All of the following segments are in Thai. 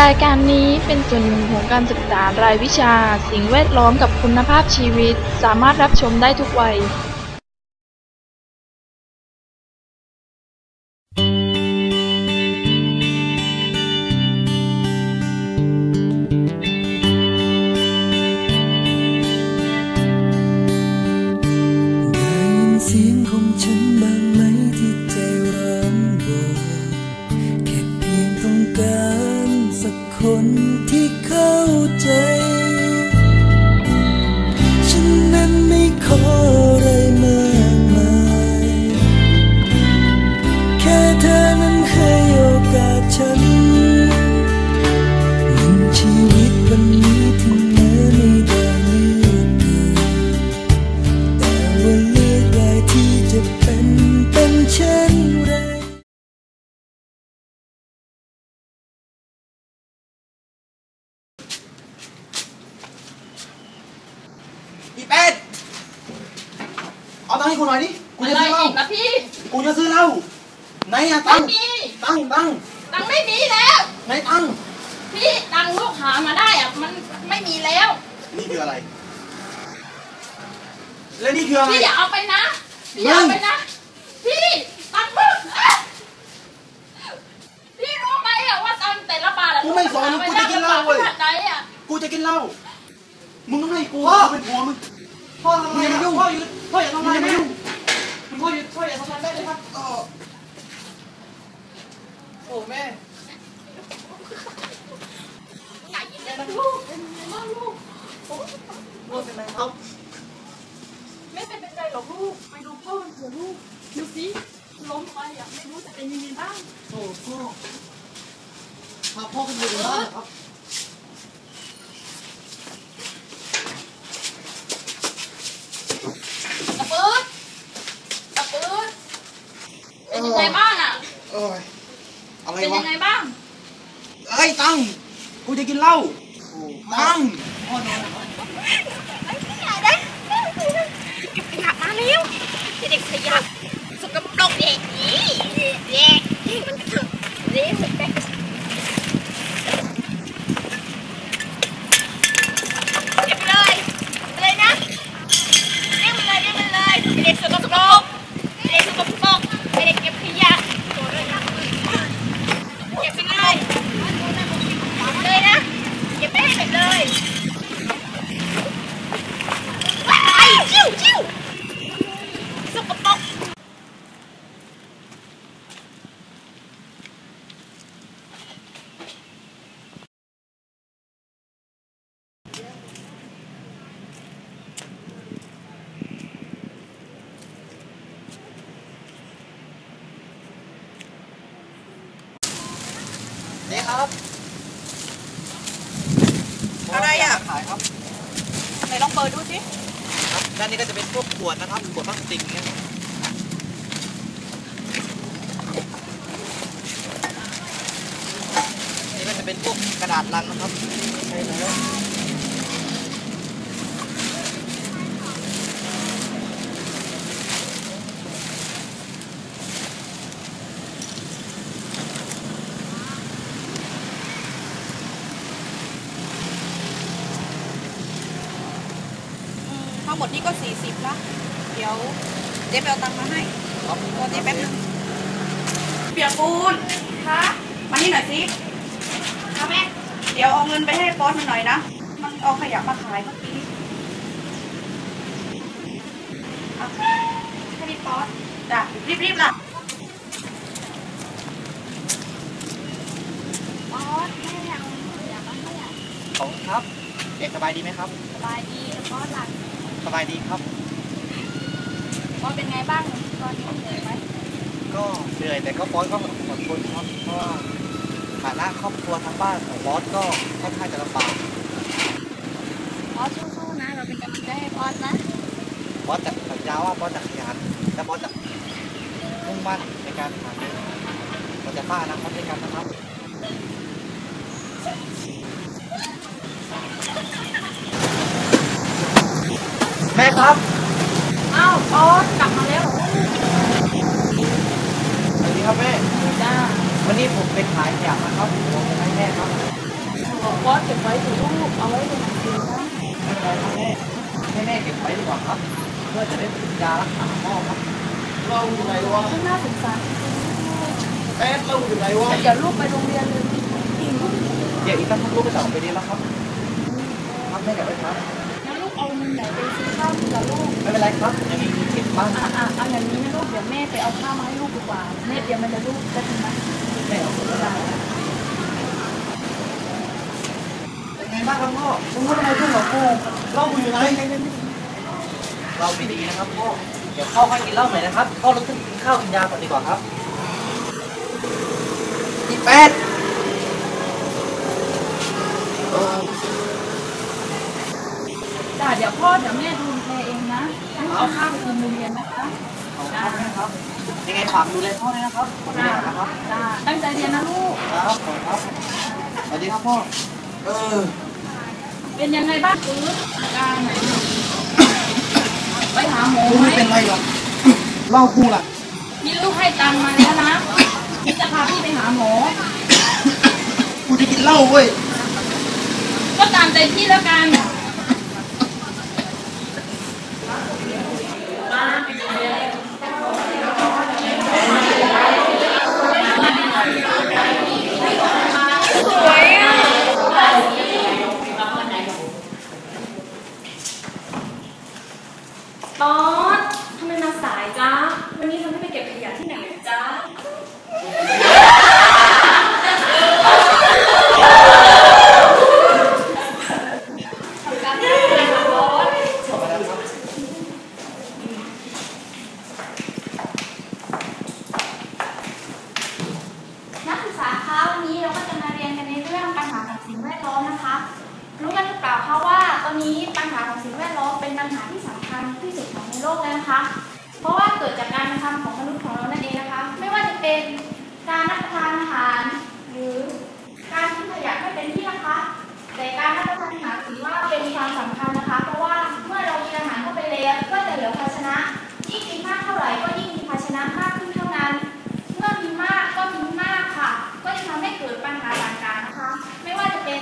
รายการนี้เป็นส่วนหนึ่งของการศึกษารายวิชา สิ่งแวดล้อมกับคุณภาพชีวิต สามารถรับชมได้ทุกวัย อะตัไม่งค์มีตังค์ตังค์ตังค์ไม่มีแล้วไหนตังค์พี่ตังค์ลูกหามาได้อะมันไม่มีแล้วนี่คืออะไร แล้วนี่คืออะไร พี่อย่าเอาไปนะพี่อย่าเอาไปนะพี่ตังค์มึงอะพี่รู้ไหมอะว่าตังค์แต่ละบาทอะกูไม่สอนลูกูจะกินเหล้าเว้ย ขนาดไหนอะกูจะกินเหล้า มึงต้องให้กูพ่อ กูเป็นผัวมึง พ่อทำอะไรมึงอย่ามายุ่งพ่ออยู่พ่ออย่าทำมึอะงไรอย่ามาแม่ยุ่งพ่ออยู่พ่ออย่าทำอะไรแม่เลยครับ เออโอ้แม่อยากกินเลยนะลูกเป็นไงบ้างลูกลูกเป็นไรครับไม่เป็นไรหรอกลูกไปดูพ่อมันเถอะลูกดูสิล้มไปอะไม่รู้จะเป็นยังไงบ้างโอ้พ่อพาพ่อขึ้นไปดูบ้านเหรอครับ ตะปืดตะปืดเป็นยังไงบ้างอะ เอ้ยอะไร เป็น วะ ยังไงบ้าง เอ้ยตังค์ กูจะกินเหล้าตังค์ พ่อนอน ขยับมาเร็วเด็กขยับสกปรกเด็กนี่เด็กนี่มันถึงเร็วเด็กเก็บไปเลยไปเลยนะเรียกมันเลยเรียกมันเลยเด็กสกปรกเด็กสกปรกเด็กเก็บขยะเก็บไปเลยเลยนะเก็บไปให้หมดเลยไปชิวชิวสกปรก นี่ครับ อะไรอะ ขาย ครับไหนลองเปิดดูสิครับด้านนี้ก็จะเป็นพวกขวดนะครับขวดพลาสติกเนี่ยนี่ก็จะเป็นพวกกระดาษลังนะครับใช่แล้ว ทั้ งหมดนี่ก็ 40ละเดี๋ยวเจ๊ไปเอาตังค์มาให้ครับรอเจ๊แป๊บนึงเปียกปูนคะมานี่หน่อยสิค่ะแม่เดี๋ยวเอาเงินไปให้ป๊อสมันหน่อยนะ มันเอาขยะมาขายเมื่อกี้เอาให้พี่ป๊อสจ้ะรีบๆล่ะบอสแม่ยังอยากมาให้อะของครับ เด็กสบายดีไหมครับ สบายดีแล้วบอสหลัง สบายดีครับบอสเป็นไงบ้างตอนนี้เหนื่อยไหมก็เหนื่อยแต่ก็บอสก็อดทนครับเพราะว่าฐานะครอบครัวทางบ้านของบอสก็ค่อนข้างจะลำบากบอสสู้ๆนะ เราเป็นกำลังใจให้บอสนะบอสจะสัญญาว่าบอสจะขยันและบอสจะมุ่งมั่นในการหาเงินเราจะสร้างอนาคตด้วยกันนะครับ แม่ครับอ้าวบอสกลับมาแล้วสวัสดีครับแม่ จ้าวันนี้ผมไปขายขยะมาครับผมจะให้แม่ครับบอกบอสเก็บไว้สิลูกเอาไว้เป็นหนังสือนะแม่แม่เก็บไว้ดีกว่าครับ เพื่อจะได้เป็นยารักษาพ่อครับเราอยู่ไหนวะข้างหน้าสงสารแป๊ดเราอยู่ไหนวะเดี๋ยวลูกไปโรงเรียนเลยเดี๋ยวอีกสักพักลูกก็จะออกไปเรียนแล้วครับ ครับแม่เดี๋ยวไปครับงั้ นไปซื้อข้าวกินกับลูกไม่เป็นไรครับยังมีเก็บบ้างอะอะเอาอย่างนี้นะลูกเดี๋ยวแม่ไปเอาข้าวมาให้ลูกดีกว่าแม่เตรียมมันจะลูกจะถึงไหมแม่เอาไปได้เป็นไงบ้างครับพ่อมึงว่าทำไมพื่อนของกูเล่าอยู่ไหนเราไม่ดีนะครับพ่อเดี๋ยวพ่อค่อยกินเหล้าหม่อยนะครับพ่อลุกขึ้นกินข้าวกินยาก่อนดีกว่าครับอีแปดเออ จ้าเดี๋ยวพ่อเดี๋ยวแม่ดูแลเองนะลูกเอาข้าวไปกินโรงเรียนนะคะขอบคุณนะครับ ยังไงฝากดูแลพ่อด้วยนะครับขอบคุณจ้านะครับจ้าตั้งใจเรียนนะลูกครับขอบคุณครับสวัสดีครับพ่อเออเป็นยังไงบ้างฟื้นอาการไหนไปหาหมอกูไหมไม่เป็นไรหรอกเล่ากูล่ะนี่ลูกให้ตังค์มาแล้วนะพี่จะพาพี่ไปหาหมอกูจะกินเหล้าเว้ยก็ตามใจพี่แล้วกัน บอดทำไมมาสายจ้าวันนี้ทำให้ไปเก็บขยะที่ไหนจ้า ทำการบ้านอะไรคะบอส นักศึกษาคะวันนี้เราก็จะมาเรียนกันในเรื่องปัญหาของสิ่งแวดล้อมนะคะ รู้กันหรือเปล่าคะว่าต อนนี้ปัญหาของสิ่งแวดล้อมเป็นปัญหาที่สำคัญที่สุดของในโลกแล้วนะคะ เพราะว่าเกิดจากการกระทำของมนุษย์ของเรานั่นเองนะคะ ไม่ว่าจะเป็นการรับประทานอาหาร หรือการทิ้งขยะไม่เป็นที่นะคะ แต่การรับประทานอาหารถือว่าเป็นความสำคัญนะคะ เพราะว่าเมื่อเรากินอาหารเข้าไปแล้วก็จะเหลือภาชนะยิ่งกินมากเท่าไหร่ก็ยิ่งมีภาชนะมากขึ้นเท่านั้น เมื่อมีมากก็ทิ้งมากค่ะ ก็จะทำให้เกิดปัญหาต่างๆนะคะ ไม่ว่าจะเป็น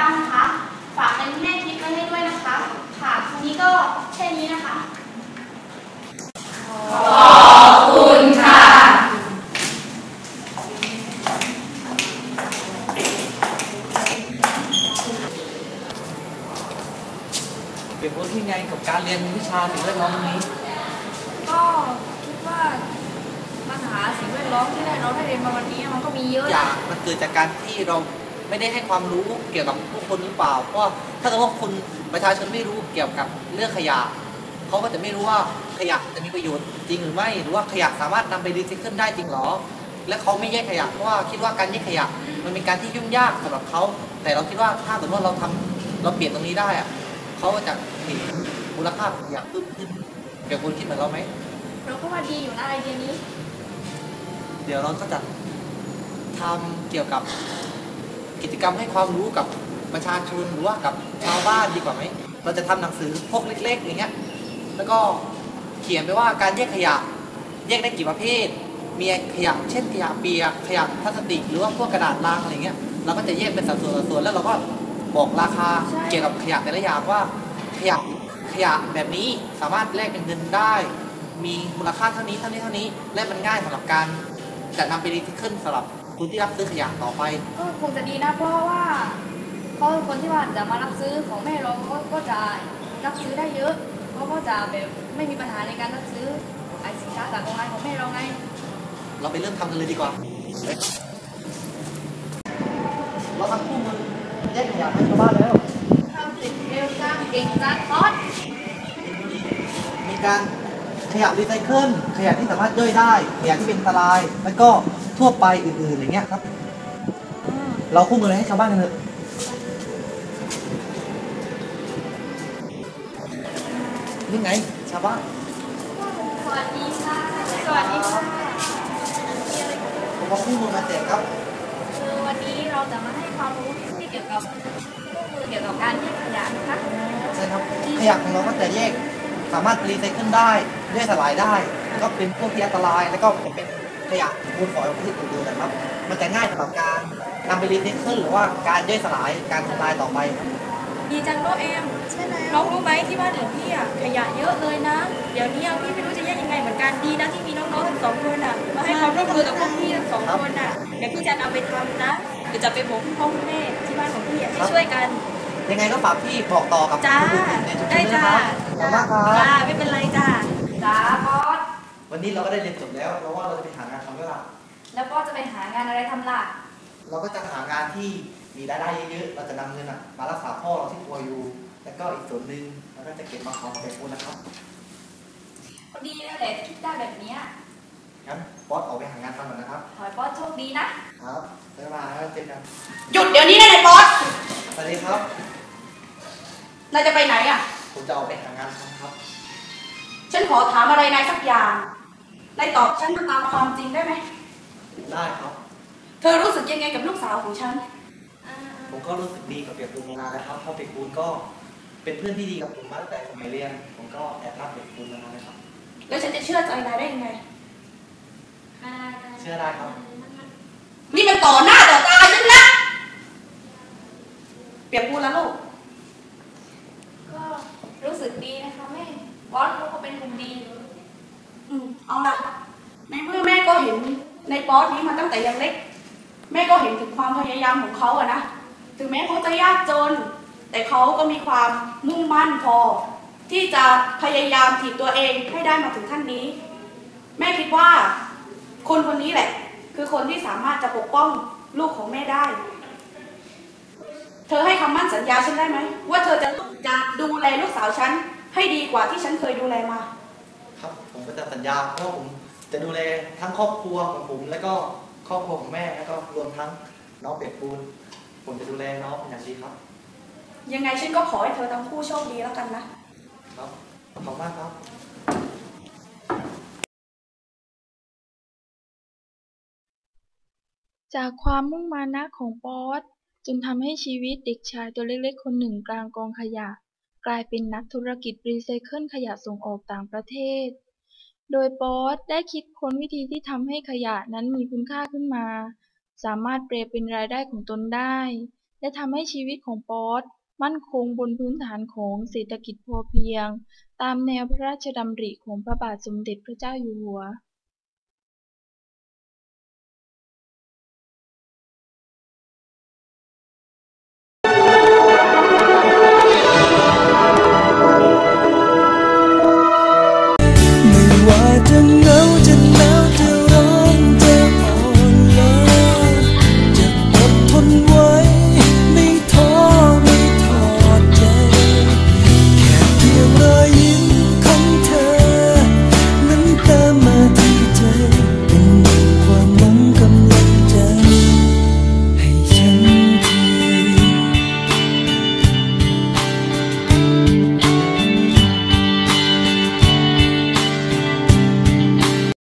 บ้างนะคะ ฝากเป็นแง่คิดไว้ให้ด้วยนะคะ ค่ะวันนี้ก็แค่นี้นะคะเปรียบเทียบที่ไงกับการเรียนวิชาสิ่งแวดล้อมนี้ ก็คิดว่าปัญหาสิ่งแวดล้อมที่ได้เราได้เรียนมาวันนี้มันก็มีเยอะอนะย่างมันเกิดจากการที่เรา ไม่ได้ให้ความรู้เกี่ยวกับผู้คนหรือเปล่า เพราะว่าถ้าเกิดว่าคนประชาชนไม่รู้เกี่ยวกับเรื่องขยะเขาก็จะไม่รู้ว่าขยะจะมีประโยชน์จริงหรือไม่ หรือว่าขยะสามารถนำไปรีไซเคิลได้จริงหรอ และเขาไม่แยกขยะเพราะว่าคิดว่าการแยกขยะมันเป็นการที่ยุ่งยากสำหรับเขาแต่เราคิดว่าถ้าสมมติว่าเราทำเราเปลี่ยนตรงนี้ได้อะเขาก็จะเห็นมูลค่าของขยะเพิ่มขึ้นเดี๋ยวคุณคิดเหมือนเราไหมเราก็ว่าดีอยู่นะไอเดียนี้ เดี๋ยวเราก็จะทำเกี่ยวกับ กิจกรรมให้ความรู้กับประชาชนหรือว่ากับชาวบ้านดีกว่าไหม เราจะทำหนังสือพวกเล็กๆอย่างเงี้ย แล้วก็เขียนไปว่าการแยกขยะแยกได้กี่ประเภท มีขยะเช่นขยะเปียกขยะพลาสติก หรือว่าพวกกระดาษลังอะไรเงี้ย เราก็จะแยกเป็นสัดส่วนสัดส่วนแล้วเราก็บอกราคาใช่เกี่ยวกับขยะแต่ละอย่างว่าขยะขยะแบบนี้สามารถแลกเป็นเงินได้ มีมูลค่าเท่านี้เท่านี้เท่านี้ และมันง่ายสำหรับการจัดนำไปรีไซเคิลสำหรับ คุณที่รับซื้อขยะต่อไป ก็คงจะดีนะเพราะว่าเพราะคนที่ว่าจะมารับซื้อของแม่เราก็ก็จะรับซื้อได้เยอะเขาก็จะแบบไม่มีปัญหาในการรับซื้อไอสินค้าจากโรงงานของแม่เราไง เราไปเริ่มทำกันเลยดีกว่า เราทำคู่มือแยกขยะให้ชาวบ้านแล้ว ทำเสร็จเร็วจังเก่งจังบอสมีการขยะรีไซเคิลขยะที่สามารถย่อยได้ขยะที่เป็นอันตราย แล้วก็ ทั่วไปอื่นๆอย่างเงี้ยครับ เราคู่มือให้ชาวบ้านกันเถอะนี่ไงชาวบ้านสวัสดีค่ะสวัสดีค่ะผมเอาคู่มือมาแจกครับคือวันนี้เราจะมาให้ความรู้ที่เกี่ยวกับคู่มือเกี่ยวกับการแยกขยะนะคะใช่ครับขยะของเราก็จะแยกสามารถรีไซเคิลได้ย่อยสลายได้แล้วก็เป็นพวกที่อันตรายแล้วก็เป็น ขยะมูลฝอยของที่อื่นๆนะครับ มันจะง่ายสำหรับการนำไปรีไซเคิลหรือว่าการย่อยสลายการทำลายต่อไปครับดีจังโนเอมใช่แล้วน้องรู้ไหมที่บ้านของพี่อะขยะเยอะเลยนะ เดี๋ยวนี้อะพี่ไม่รู้จะแยกยังไงเหมือนกันดีนะที่มีน้องๆทั้งสองคนอะมาให้ความร่วมมือกับพวกพี่ทั้งสองคนอะเดี๋ยวพี่จะนำไปทำนะเดี๋ยวจะไปบอกคุณพ่อคุณแม่ที่บ้านของพี่อะให้ช่วยกัน ยังไงก็ฝากพี่บอกต่อกับจ้าผู้อื่นในชุมชได้นด้วยจ้านะครับขอบคุณมากครับ จ้าไม่เป็นไรจ้าจ้าบอส วันนี้เราก็ได้เรียนจบแล้วเราว่าเราจะไปหางานทำแล้วล่ะแล้วก็จะไปหางานอะไรทำล่ะ เราก็จะหางานที่มีรายได้เยอะๆ เราจะนำเงินอะมารักษาพ่อเราที่ป่วยอยู่ แล้วก็อีกส่วนหนึ่งเราก็จะเก็บมาขอแบ่งคุณนะครับก็ดีแล้วแหละที่คิดได้แบบเนี้ยงั้นบอสออกไปหางานทำก่อนนะครับขอให้บอสโชคดีนะ ครับบ๊ายบายแล้วเจอกันหยุดเดี๋ยวนี้นะนายบอสสวัสดีครับ นายจะไปไหนอะ ผมจะออกไปหางานทำครับ ฉันขอถามอะไรนายสักอย่าง นายตอบฉันตามความจริงได้ไหม ได้ครับ เธอรู้สึกยังไงกับลูกสาวของฉัน ผมก็รู้สึกดีกับเปียกปูนมานานแล้วครับเพราะเปียกปูนก็เป็นเพื่อนที่ดีกับผมมาตั้งแต่สมัยเรียน ผมก็แอบรักเปียกปูนมานานนะครับ แล้วฉันจะเชื่อใจนายได้ยังไง เชื่อได้ครับ นี่มันต่อหน้าต่อตาฉันนะ เปียกพูดแล้วลูก ก็รู้สึกดีนะคะแม่บอสเขาก็เป็นคนดี อืมเอาละในเมื่อแม่ก็เห็นในบอสนี้มาตั้งแต่ยังเล็ก แม่ก็เห็นถึงความพยายามของเขาอะนะถึงแม้เขาจะยากจน แต่เขาก็มีความมุ่งมั่นพอ ที่จะพยายามถีบตัวเองให้ได้มาถึงขั้นนี้ แม่คิดว่า คนคนนี้แหละ คือคนที่สามารถจะปกป้องลูกของแม่ได้ เธอให้คำมั่นสัญญาฉันได้ไหมว่าเธอจะจะดูแลลูกสาวฉันให้ดีกว่าที่ฉันเคยดูแลมา ครับผมก็จะสัญญาเพราะว่าผมจะดูแลทั้งครอบครัวของผม แล้วก็ครอบครัวของแม่แล้วก็รวมทั้งน้องเปียกปูน ผมจะดูแลน้องเป็นอย่างดีครับ ยังไงฉันก็ขอให้เธอทั้งคู่โชคดีแล้วกันนะ ครับขอบคุณมากครับจากความมุ่งมานะของป๊อตจึงทำให้ชีวิตเด็กชายตัวเล็กๆ คนหนึ่งกลางกองขยะ กลายเป็นนักธุรกิจรีไซเคิลขยะส่งออกต่างประเทศ โดยป๊อตได้คิดค้นวิธีที่ทำให้ขยะนั้นมีคุณค่าขึ้นมา สามารถแปลเป็นรายได้ของตนได้ และทำให้ชีวิตของป๊อตมั่นคงบนพื้นฐานของเศรษฐกิจพอเพียง ตามแนวพระราชดำริของพระบาทสมเด็จพระเจ้าอยู่หัว